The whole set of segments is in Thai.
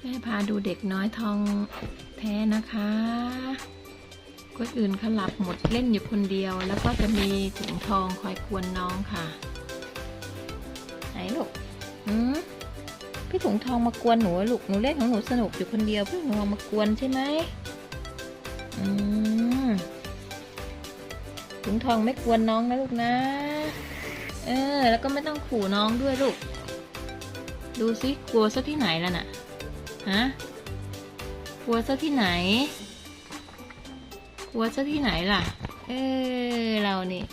แม่พาดูเด็กน้อยทองแท้นะคะคนอื่นขลับหมดเล่นอยู่คนเดียว แล้วก็จะมีถุงทองคอยกวนน้องค่ะ ไหนลูกอืมพี่ถุงทองมากวนหนูลูกหนูเล่นของหนูสนุกอยู่คนเดียวพี่ถุงทองมากวนใช่ไหมอืมถุงทองไม่กวนน้องนะลูกนะ เออ แล้วก็ไม่ต้องขู่น้องด้วยลูก ดูสิกลัวซะที่ไหนแล้วน่ะ ฮะกลัวซะที่ไหนกลัวซะที่ไหนล่ะ เออเรานี่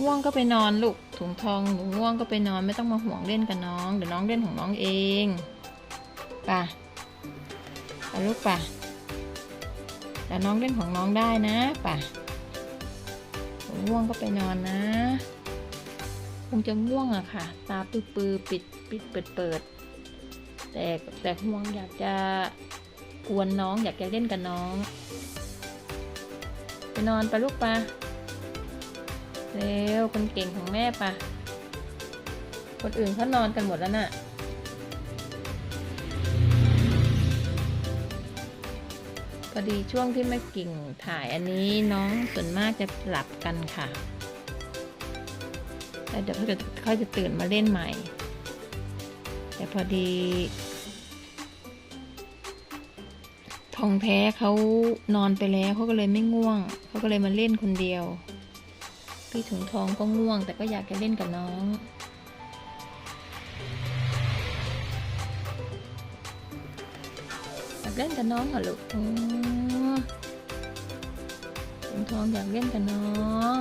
ง่วงก็ไปนอนลูกถุงทองหนูง่วงก็ไปนอนไม่ต้องมาห่วงเล่นกับน้อง เดี๋ยวน้องเล่นของน้องเองป่ะไปลูกป่ะแต่น้องเล่นของน้องได้นะป่ะง่วงก็ไปนอนนะ คงจะง่วงอะค่ะ ตาปือปือปิดปิดเปิดเปิดแต่แต่ห่วงอยากจะกวนน้องอยากจะเล่นกับน้องไปนอนไปลูกปะเร็วคนเก่งของแม่ปะคนอื่นเขานอนกันหมดแล้วน่ะพอดีช่วงที่แม่กิ่งถ่ายอันนี้น้องส่วนมากจะหลับกันค่ะ แล้วเดี๋ยวเขาจะเขาจะตื่นมาเล่นใหม่ แต่พอดี ทองแท้เขานอนไปแล้วเขาก็เลยไม่ง่วง เขาก็เลยมาเล่นคนเดียว พี่ถุงทองก็ง่วง แต่ก็อยากจะเล่นกับน้องอยากเล่นกับน้องเหรอลูกถุงทองอยากเล่นกับน้อง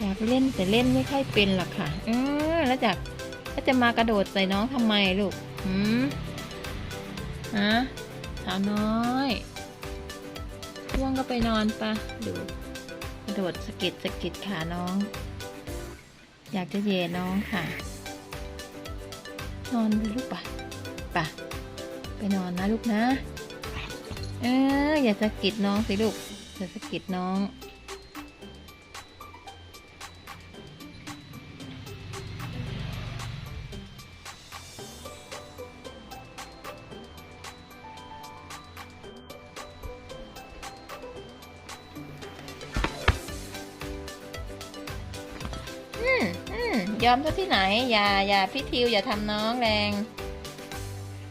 อยากเล่นแต่เล่นไม่ค่อยเป็นหรอกค่ะเออแล้วจากก็จะมากระโดดใส่น้องทำไมลูกหืมฮะสาวน้อยว่วงก็ไปนอนปะดูกระโดดสะกิดสะกิดขาน้อง อยากจะเย่น้องค่ะ นอนเลยลูกปะปะไปนอนนะลูกนะ เอออย่าสะกิดน้องสิลูกอย่าสะกิดน้อง ยอมซะที่ไหน อย่าอย่าพี่ทิวอย่าทำน้องแรง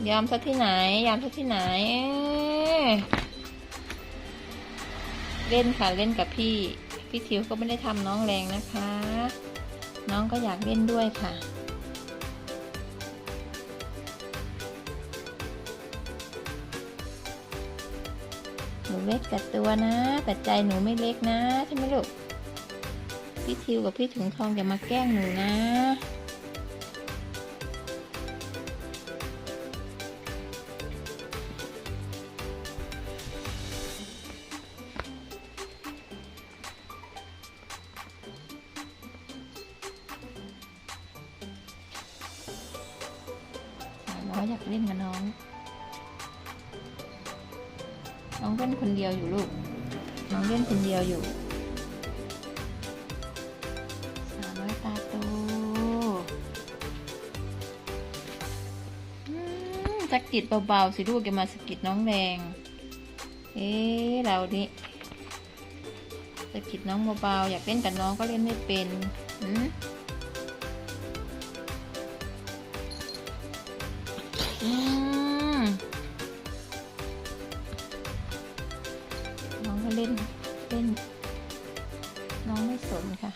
ยอมซะที่ไหน ยอมซะที่ไหน เล่นค่ะเล่นกับพี่ พี่ทิวก็ไม่ได้ทำน้องแรงนะคะ น้องก็อยากเล่นด้วยค่ะหนูเล็กแต่ตัวนะ แต่ใจหนูไม่เล็กนะใช่ไหมลูก พี่ทิวกับพี่ถุงทองอย่ามาแกล้งหนูนะน้อยอยากเล่นกับน้อง น้องเล่นคนเดียวอยู่ลูก น้องเล่นคนเดียวอยู่าตาโตสะกิดเบาๆสิลูกอย่ามาสะกิดน้องแรงเอ๊ะเรานี่สะกิดน้องเบาๆอยากเล่นกับน้องก็เล่นไม่เป็นอืมอืมน้องก็เล่นเล่นน้องไม่สนค่ะ